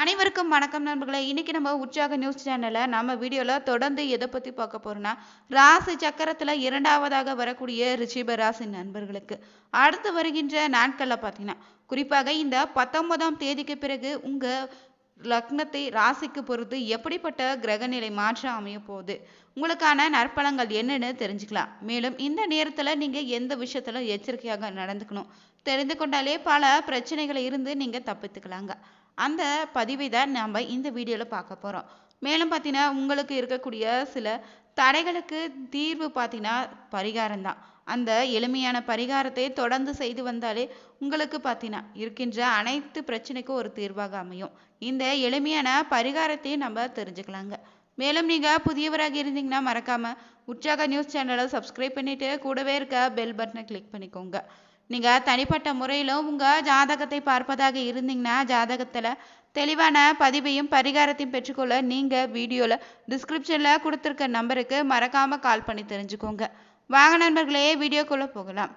அனைவருக்கும் வணக்கம் நண்பர்களே. இன்னைக்கு நம்ம உற்சாக நியூஸ் சேனல்ல நம்ம வீடியோல தொடர்ந்து எதை பத்தி பார்க்க போறோம்னா ராசி சக்கரத்துல இரண்டாவதாக வரக்கூடிய ரிஷிப ராசி நண்பர்களுக்கு. அடுத்து வருகின்ற நாட்கள்ல பார்த்தீங்கன்னா குறிப்பாக இந்த பத்தொன்பதாம் தேதிக்கு பிறகு உங்க லக்னத்தை ராசிக்கு பொறுத்து எப்படிப்பட்ட கிரகநிலை மாற்றம் அமைய போகுது? உங்களுக்கான நற்பலங்கள் என்னன்னு தெரிஞ்சுக்கலாம். மேலும் இந்த நேரத்துல நீங்க எந்த விஷயத்துல எச்சரிக்கையாக நடந்துக்கணும்? தெரிந்து கொண்டாலே பல பிரச்சனைகள் இருந்து நீங்க தப்பித்துக்கலாங்க. அந்த பதிவை தான் நம்ம இந்த வீடியோவில் பார்க்க போகிறோம் மேலும் பார்த்தீங்கன்னா உங்களுக்கு இருக்கக்கூடிய சில தடைகளுக்கு தீர்வு பார்த்தீங்கன்னா பரிகாரம் தான். அந்த எளிமையான பரிகாரத்தை தொடர்ந்து செய்து வந்தாலே உங்களுக்கு பார்த்தீங்கன்னா இருக்கின்ற அனைத்து பிரச்சனைக்கும் ஒரு தீர்வாக அமையும். இந்த எளிமையான பரிகாரத்தையும் நம்ம தெரிஞ்சுக்கலாங்க. மேலும் நீங்கள் புதியவராக இருந்தீங்கன்னா மறக்காமல் உற்சாக நியூஸ் சேனலை சப்ஸ்கிரைப் பண்ணிவிட்டு கூடவே இருக்க பெல் பட்டனை கிளிக் பண்ணிக்கோங்க. நீங்கள் தனிப்பட்ட முறையிலும் உங்கள் ஜாதகத்தை பார்ப்பதாக இருந்தீங்கன்னா ஜாதகத்தில் தெளிவான பதிவையும் பரிகாரத்தையும் பெற்றுக்கொள்ள நீங்கள் வீடியோவில் டிஸ்கிரிப்ஷனில் கொடுத்துருக்க நம்பருக்கு மறக்காமல் கால் பண்ணி தெரிஞ்சுக்கோங்க. வாங்க நண்பர்களே வீடியோக்குள்ளே போகலாம்.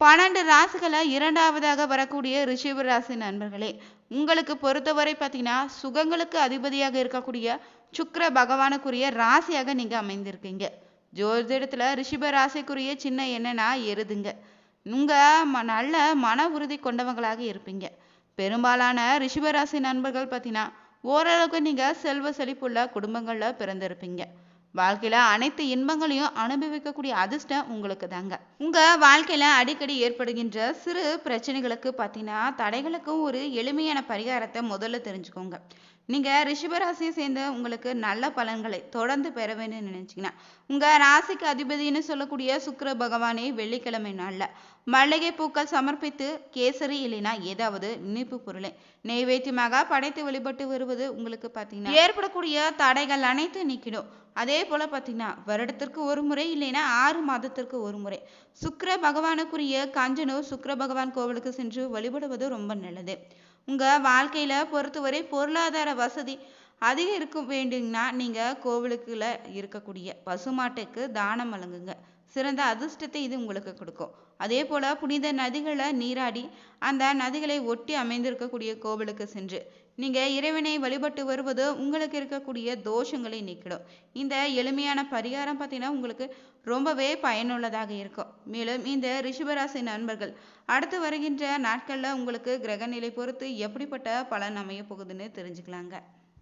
பன்னெண்டு ராசிகளை இரண்டாவதாக வரக்கூடிய ரிஷிப ராசி நண்பர்களே உங்களுக்கு பொறுத்தவரை பார்த்தீங்கன்னா சுகங்களுக்கு அதிபதியாக இருக்கக்கூடிய சுக்கர பகவானுக்குரிய ராசியாக நீங்கள் அமைந்திருக்கீங்க. ஜோதிடத்தில் ரிஷிப ராசிக்குரிய சின்ன என்னன்னா எருதுங்க உங்க ம நல்ல மன உறுதி கொண்டவங்களாக இருப்பீங்க. பெரும்பாலான ரிஷபராசி நண்பர்கள் பார்த்தீங்கன்னா ஓரளவுக்கு நீங்கள் செல்வ செழிப்புள்ள குடும்பங்களில் பிறந்திருப்பீங்க. வாழ்க்கையில அனைத்து இன்பங்களையும் அனுபவிக்கக்கூடிய அதிர்ஷ்டம் உங்களுக்கு தாங்க. உங்கள் வாழ்க்கையில அடிக்கடி ஏற்படுகின்ற சிறு பிரச்சனைகளுக்கு பார்த்தீங்கன்னா தடைகளுக்கும் ஒரு எளிமையான பரிகாரத்தை முதல்ல தெரிஞ்சுக்கோங்க. நீங்க ரிஷபராசியை சேர்ந்த உங்களுக்கு நல்ல பலன்களை தொடர்ந்து பெற வேண்டும் நினைச்சீங்கன்னா உங்க ராசிக்கு அதிபதினு சொல்லக்கூடிய சுக்கர பகவானே வெள்ளிக்கிழமை நாள்ல மல்லிகை பூக்கள் சமர்ப்பித்து கேசரி இல்லைன்னா ஏதாவது இனிப்பு பொருளை நெய்வேத்தியமாக படைத்து வழிபட்டு வருவது உங்களுக்கு பார்த்தீங்கன்னா ஏற்படக்கூடிய தடைகள் அனைத்தும் நீக்கிடும். அதே போல் பார்த்தீங்கன்னா வருடத்திற்கு ஒரு முறை இல்லைன்னா ஆறு மாதத்திற்கு ஒரு முறை. சுக்கர பகவானுக்குரிய கஞ்சனூர் சுக்கர பகவான் கோவிலுக்கு சென்று வழிபடுவது ரொம்ப நல்லது. உங்கள் வாழ்க்கையில் பொறுத்தவரை பொருளாதார வசதி அதிகம் இருக்க வேண்டுங்கன்னா நீங்கள் கோவிலுக்குள்ள இருக்கக்கூடிய பசுமாட்டுக்கு தானம் வழங்குங்க. சிறந்த அதிர்ஷ்டத்தை இது உங்களுக்கு கொடுக்கும். அதே போல புனித நதிகளை நீராடி அந்த நதிகளை ஒட்டி அமைந்திருக்கக்கூடிய கோவிலுக்கு சென்று நீங்க இறைவனை வழிபட்டு வருவது உங்களுக்கு இருக்கக்கூடிய தோஷங்களை நீக்கிடும். இந்த எளிமையான பரிகாரம் பார்த்தீங்கன்னா உங்களுக்கு ரொம்பவே பயனுள்ளதாக இருக்கும். மேலும் இந்த ரிஷபராசி நண்பர்கள் அடுத்து வருகின்ற நாட்களில் உங்களுக்கு கிரகநிலை பொறுத்து எப்படிப்பட்ட பலன் அமைய போகுதுன்னு தெரிஞ்சுக்கலாங்க.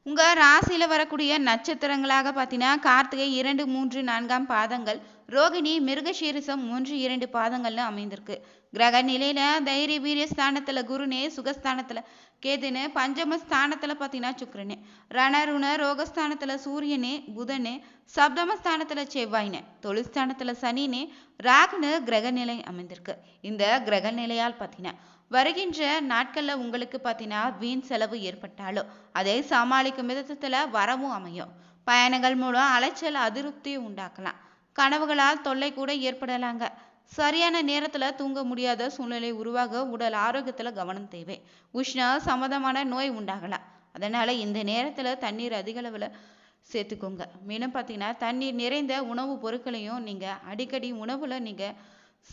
உங்க ராசியில வரக்கூடிய நட்சத்திரங்களாக பார்த்தீங்கன்னா கார்த்திகை இரண்டு மூன்று நான்காம் பாதங்கள் ரோகிணி மிருகசீரிசம் மூன்று இரண்டு பாதங்கள்ல அமைந்திருக்கு. கிரக நிலையில தைரிய வீரிய ஸ்தானத்துல குருனே சுகஸ்தானத்துல கேதுன்னு பஞ்சம ஸ்தானத்துல பார்த்தீங்கன்னா சுக்கரனே. ரணருண ரோகஸ்தானத்துல சூரியனே புதனு சப்தம ஸ்தானத்துல செவ்வாயினே தொழிற்ஸ்தானத்துல சனினே ராகுனு கிரகநிலை அமைந்திருக்கு. இந்த கிரக நிலையால் பார்த்தீங்கன்னா வருகின்ற நாட்கள்ல உங்களுக்கு பார்த்தீங்கன்னா வீண் செலவு ஏற்பட்டாலும் அதை சமாளிக்கும் விதத்துல வரவும் அமையும். பயணங்கள் மூலம் அலைச்சல் அதிருப்தியை உண்டாக்கலாம். கனவுகளால் தொல்லை கூட ஏற்படலாங்க. சரியான நேரத்துல தூங்க முடியாத சூழ்நிலை உருவாக உடல் ஆரோக்கியத்துல கவனம் தேவை. உஷ்ண சம்மதமான நோய் உண்டாகலாம். அதனால இந்த நேரத்துல தண்ணீர் அதிகளவில் சேர்த்துக்கோங்க. மேலும் பார்த்தீங்கன்னா தண்ணீர் நிறைந்த உணவுப் பொருட்களையும் நீங்க அடிக்கடி உணவுல நீங்க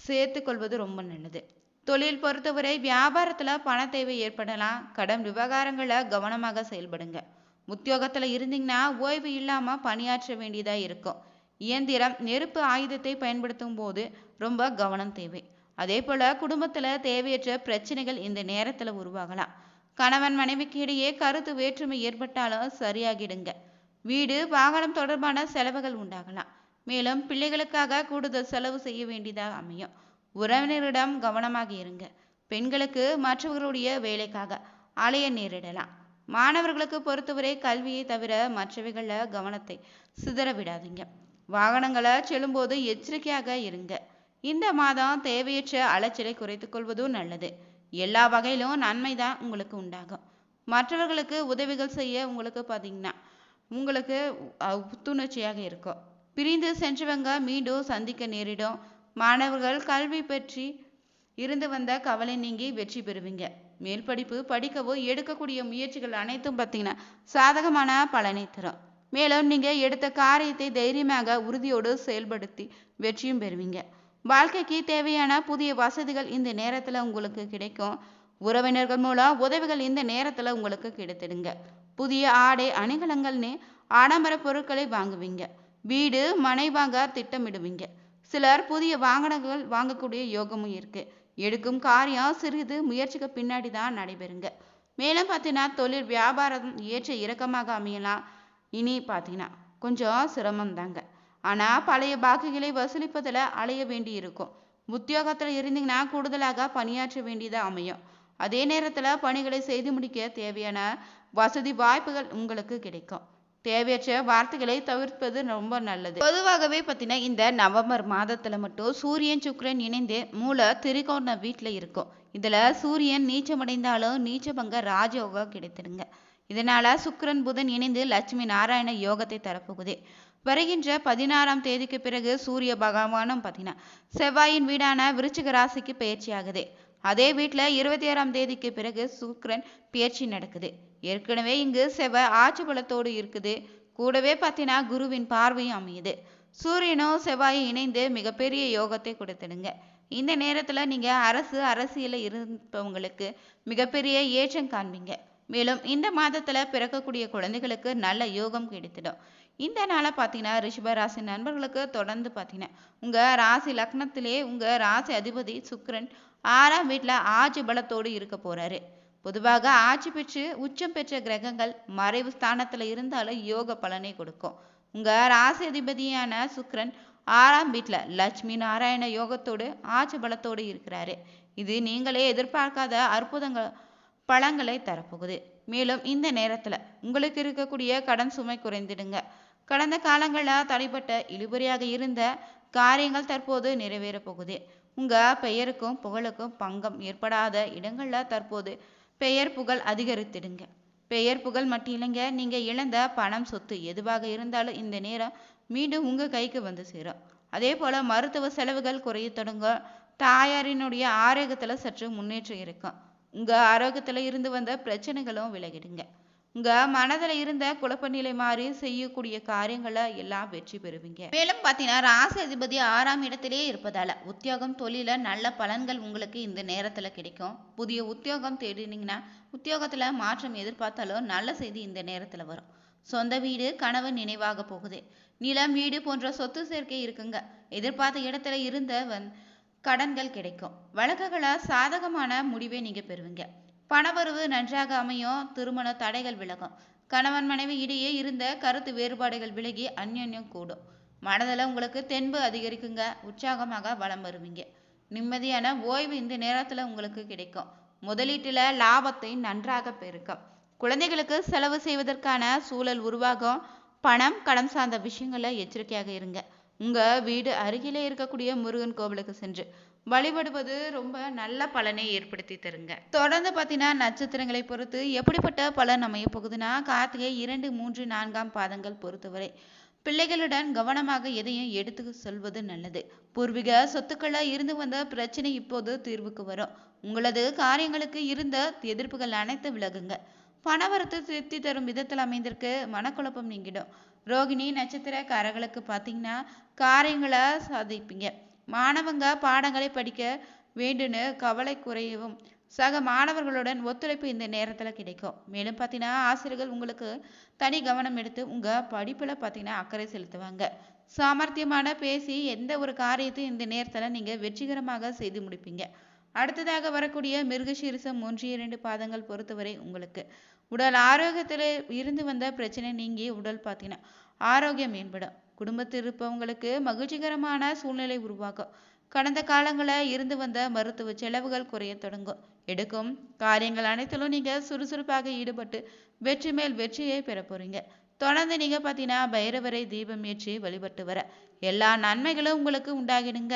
சேர்த்துக்கொள்வது ரொம்ப நல்லது. தொழில் பொறுத்தவரை வியாபாரத்துல பண தேவை ஏற்படலாம். கடன் விவகாரங்களை கவனமாக செயல்படுங்க. உத்தியோகத்துல இருந்தீங்கன்னா ஓய்வு இல்லாம பணியாற்ற வேண்டியதா இருக்கும். இயந்திரம் நெருப்பு ஆயுதத்தை பயன்படுத்தும் போது ரொம்ப கவனம் தேவை. அதே போல குடும்பத்துல தேவையற்ற பிரச்சனைகள் இந்த நேரத்துல உருவாகலாம். கணவன் மனைவிக்கு இடையே கருத்து வேற்றுமை ஏற்பட்டாலும் சரியாகிடுங்க. வீடு வாகனம் தொடர்பான செலவுகள் உண்டாகலாம். மேலும் பிள்ளைகளுக்காக கூடுதல் செலவு செய்ய வேண்டியதாக அமையும். உறவினரிடம் கவனமாக இருங்க. பெண்களுக்கு மற்றவர்களுடைய வேலைக்காக அலைய நேரிடலாம். மாணவர்களுக்கு பொறுத்தவரை கல்வியை தவிர மற்றவைகளில் கவனத்தை சிதற விடாதீங்க. வாகனங்களை செல்லும்போது எச்சரிக்கையாக இருங்க. இந்த மாதம் தேவையற்ற அலைச்சலை குறைத்து கொள்வதும் நல்லது. எல்லா வகையிலும் நன்மை தான் உங்களுக்கு உண்டாகும். மற்றவர்களுக்கு உதவிகள் செய்ய உங்களுக்கு பார்த்தீங்கன்னா உங்களுக்கு புத்துணர்ச்சியாக இருக்கும். பிரிந்து சென்றவங்க மீண்டும் சந்திக்க நேரிடும். மாணவர்கள் கல்வி பற்றி இருந்து வந்த கவலை நீங்கி வெற்றி பெறுவீங்க. மேல் படிப்பு படிக்கவோ எடுக்கக்கூடிய முயற்சிகள் அனைத்தும் பார்த்தீங்கன்னா சாதகமான பலனை தரும். மேலும் நீங்கள் எடுத்த காரியத்தை தைரியமாக உறுதியோடு செயல்படுத்தி வெற்றியும் பெறுவீங்க. வாழ்க்கைக்கு தேவையான புதிய வசதிகள் இந்த நேரத்தில் உங்களுக்கு கிடைக்கும். உறவினர்கள் மூலம் உதவிகள் இந்த நேரத்தில் உங்களுக்கு கிடைத்திடுங்க. புதிய ஆடை அணிகலங்கள்னு ஆடம்பர பொருட்களை வாங்குவீங்க. வீடு மனை வாங்க திட்டமிடுவீங்க. சிலர் புதிய வாகனங்கள் வாங்கக்கூடிய யோகமும் இருக்கு. எடுக்கும் காரியம் சிறிது முயற்சிக்கு பின்னாடி தான் நடைபெறுங்க. மேலும் பார்த்தீங்கன்னா தொழில் வியாபாரம் ஏற்ற இறக்கமாக அமையலாம். இனி பார்த்தீங்கன்னா கொஞ்சம் சிரமம் தாங்க ஆனால் பழைய பாக்கிகளை வசூலிப்பதில் அலைய வேண்டி இருக்கும் உத்தியோகத்தில் இருந்தீங்கன்னா கூடுதலாக பணியாற்ற வேண்டியதாக அமையும். அதே நேரத்தில் பணிகளை செய்து முடிக்க தேவையான வசதி வாய்ப்புகள் உங்களுக்கு கிடைக்கும். தேவையற்ற வார்த்தைகளை தவிர்ப்பது ரொம்ப நல்லது. பொதுவாகவே பார்த்தீங்கன்னா இந்த நவம்பர் மாதத்துல மட்டும் சூரியன் சுக்கரன் இணைந்து மூல திரிகோண வீட்டில் இருக்கும். இதுல சூரியன் நீச்சமடைந்தாலும் நீச்சபங்க ராஜயோகம் கிடைத்திருங்க இதனால சுக்கிரன் புதன் இணைந்து லட்சுமி நாராயண யோகத்தை தரப்போகுது. வருகின்ற பதினாறாம் தேதிக்கு பிறகு சூரிய பகவானும் பார்த்தீங்கன்னா செவ்வாயின் வீடான விருச்சிக ராசிக்கு பயிற்சி ஆகுது. அதே வீட்டில் இருபத்தி ஆறாம் தேதிக்கு பிறகு சுக்கிரன் பயிற்சி நடக்குது. ஏற்கனவே இங்கு செவ்வாய் ஆட்சி பலத்தோடு இருக்குது. கூடவே பார்த்தீங்கன்னா குருவின் பார்வையும் அமையுது. சூரியனும் செவ்வாயும் இணைந்து மிகப்பெரிய யோகத்தை கொடுத்துடுங்க. இந்த நேரத்தில் நீங்கள் அரசு அரசியலில் இருப்பவங்களுக்கு மிகப்பெரிய ஏற்றம் காண்பீங்க. மேலும் இந்த மாதத்தில் பிறக்கக்கூடிய குழந்தைகளுக்கு நல்ல யோகம் கிடைத்திடும். இந்த நாளை பார்த்தீங்கன்னா ரிஷப ராசி நண்பர்களுக்கு தொடர்ந்து பார்த்தீங்கன்னா உங்கள் ராசி லக்னத்திலே உங்கள் ராசி அதிபதி சுக்ரன் ஆறாம் வீட்டில் ஆட்சி பலத்தோடு இருக்க போறாரு. பொதுவாக ஆட்சி பெற்று உச்சம் பெற்ற கிரகங்கள் மறைவு ஸ்தானத்தில் இருந்தாலும் யோக பலனை கொடுக்கும். உங்க ராசி அதிபதியான சுக்ரன் ஆறாம் வீட்டில் லட்சுமி நாராயண யோகத்தோடு ஆட்சி பலத்தோடு இருக்கிறாரு. இது நீங்களே எதிர்பார்க்காத அற்புதங்கள் பழங்களை தரப்போகுது. மேலும் இந்த நேரத்தில் உங்களுக்கு இருக்கக்கூடிய கடன் சுமை குறைந்திடுங்க. கடந்த காலங்களில் தடைப்பட்ட இழுபறியாக இருந்த காரியங்கள் தற்போது நிறைவேறப் போகுது. உங்கள் பெயருக்கும் புகழுக்கும் பங்கம் ஏற்படாத இடங்களில் தற்போது பெயர் புகழ் அதிகரித்திடுங்க. பெயர் புகழ் மட்டும் இல்லைங்க நீங்கள் இழந்த பணம் சொத்து எதுவாக இருந்தாலும் இந்த நேரம் மீண்டும் உங்கள் கைக்கு வந்து சேரும். அதே போல மருத்துவ செலவுகள் குறைய தொடங்க தாயாரினுடைய ஆரோக்கியத்தில் சற்று முன்னேற்றம் இருக்கும். உங்கள் ஆரோக்கியத்துல இருந்து வந்த பிரச்சனைகளும் விலகிடுங்க. உங்கள் மனதுல இருந்த குழப்ப நிலை மாறி செய்யக்கூடிய காரியங்களை எல்லாம் வெற்றி பெறுவீங்க. மேலும் பாத்தீங்கன்னா ராசி அதிபதி ஆறாம் இடத்திலே இருப்பதால உத்தியோகம் தொழில நல்ல பலன்கள் உங்களுக்கு இந்த நேரத்துல கிடைக்கும். புதிய உத்தியோகம் தேடினீங்கன்னா உத்தியோகத்துல மாற்றம் எதிர்பார்த்தாலும் நல்ல செய்தி இந்த நேரத்துல வரும். சொந்த வீடு கனவு நினைவாக போகுது. நிலம் வீடு போன்ற சொத்து சேர்க்கை இருக்குங்க. எதிர்பார்த்த இடத்துல இருந்த வந் கடன்கள் கிடைக்கும். வழக்குகளை சாதகமான முடிவை நீங்கள் பெறுவீங்க. பணவரவு நன்றாக அமையும். திருமண தடைகள் விலகும். கணவன் மனைவி இடையே இருந்த கருத்து வேறுபாடுகள் விலகி அந்யோன்யம் கூடும். மனதில் உங்களுக்கு தென்பு அதிகரிக்குங்க. உற்சாகமாக வலம் வருவீங்க. நிம்மதியான ஓய்வு இந்த நேரத்தில் உங்களுக்கு கிடைக்கும். முதலீட்டில் லாபத்தை நன்றாக பெருக்கும். குழந்தைகளுக்கு செலவு செய்வதற்கான சூழல் உருவாகும். பணம் கடன் சார்ந்த விஷயங்களில் எச்சரிக்கையாக இருங்க. உங்க வீடு அருகிலே இருக்கக்கூடிய முருகன் கோவிலுக்கு சென்று வழிபடுவது ரொம்ப நல்ல பலனை ஏற்படுத்தி தருங்க. தொடர்ந்து பார்த்தீங்கன்னா நட்சத்திரங்களை பொறுத்து எப்படிப்பட்ட பலன் அமைய போகுதுன்னா கார்த்திகை இரண்டு மூன்று நான்காம் பாதங்கள் பொறுத்தவரை பிள்ளைகளுடன் கவனமாக எதையும் எடுத்து சொல்வது நல்லது. பூர்வீக சொத்துக்கள இருந்து வந்த பிரச்சனை இப்போது தீர்வுக்கு வரும். உங்களது காரியங்களுக்கு இருந்த எதிர்ப்புகள் அனைத்து விலகுங்க. பணவரத்து திருப்தி தரும் விதத்தில் அமைந்திருக்கு. மனக்குழப்பம் நீங்கிடும். ரோகிணி நட்சத்திரக்காரர்களுக்கு பார்த்தீங்கன்னா காரியங்களை சாதிப்பீங்க. மாணவங்க பாடங்களை படிக்க வேண்டுன்னு கவலை குறையவும் சக மாணவர்களுடன் ஒத்துழைப்பு இந்த நேரத்தில் கிடைக்கும். மேலும் பார்த்தீங்கன்னா ஆசிரியர்கள் உங்களுக்கு தனி கவனம் எடுத்து உங்கள் படிப்பில் பார்த்தீங்கன்னா அக்கறை செலுத்துவாங்க. சாமர்த்தியமான பேசி எந்த ஒரு காரியத்தையும் இந்த நேரத்தில் நீங்கள் வெற்றிகரமாக செய்து முடிப்பீங்க. அடுத்ததாக வரக்கூடிய மிருகசீரிசம் ஒன்று இரண்டு பாதங்கள் பொறுத்தவரை உங்களுக்கு உடல் ஆரோக்கியத்தில் இருந்து வந்த பிரச்சனை நீங்கி உடல் பார்த்தீங்கன்னா ஆரோக்கியம் மேம்படும். குடும்பத்தில் இருப்பவங்களுக்கு மகிழ்ச்சிகரமான சூழ்நிலை உருவாகும் கடந்த காலங்களில் இருந்து வந்த மருத்துவ செலவுகள் குறைய தொடங்கும். எடுக்கும் காரியங்கள் அனைத்திலும் நீங்கள் சுறுசுறுப்பாக ஈடுபட்டு வெற்றி மேல் வெற்றியை பெற போறீங்க. தொடர்ந்து நீங்க பார்த்தீங்கன்னா பைரவரை தீபம் ஏற்றி வழிபட்டு வர எல்லா நன்மைகளும் உங்களுக்கு உண்டாகிடுங்க.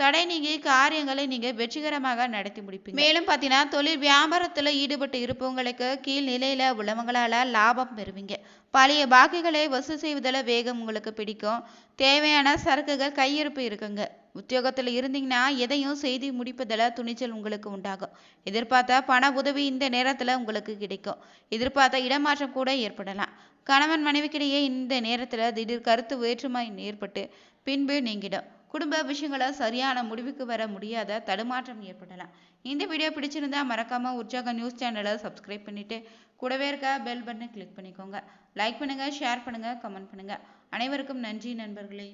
தடை நீங்கி காரியங்களை நீங்க வெற்றிகரமாக நடத்தி முடிப்பீங்க. மேலும் பார்த்தீங்கன்னா தொழில் வியாபாரத்துல ஈடுபட்டு இருப்பவங்களுக்கு கீழ் நிலையில உள்ளவங்களால லாபம் பெறுவீங்க. பழைய பாக்கிகளை வசூல் செய்வதில் வேகம் உங்களுக்கு பிடிக்கும். தேவையான சரக்குகள் கையிருப்பு இருக்குங்க. உத்தியோகத்தில் இருந்தீங்கன்னா எதையும் செய்து முடிப்பதில் துணிச்சல் உங்களுக்கு உண்டாகும். எதிர்பார்த்த பண உதவி இந்த நேரத்தில் உங்களுக்கு கிடைக்கும். எதிர்பார்த்த இடமாற்றம் கூட ஏற்படலாம். கணவன் மனைவிக்கிடையே இந்த நேரத்தில் திடீர் கருத்து வேற்றுமை ஏற்பட்டு பின்பு நீங்கிடும். குடும்ப விஷயங்களை சரியான முடிவுக்கு வர முடியாத தடுமாற்றம் ஏற்படலாம். இந்த வீடியோ பிடிச்சிருந்தா மறக்காம உற்சாக நியூஸ் சேனலை சப்ஸ்கிரைப் பண்ணிட்டு கூடவே இருக்க பெல் பட்டனை கிளிக் பண்ணிக்கோங்க. லைக் பண்ணுங்க ஷேர் பண்ணுங்க கமெண்ட் பண்ணுங்க. அனைவருக்கும் நன்றி நண்பர்களே.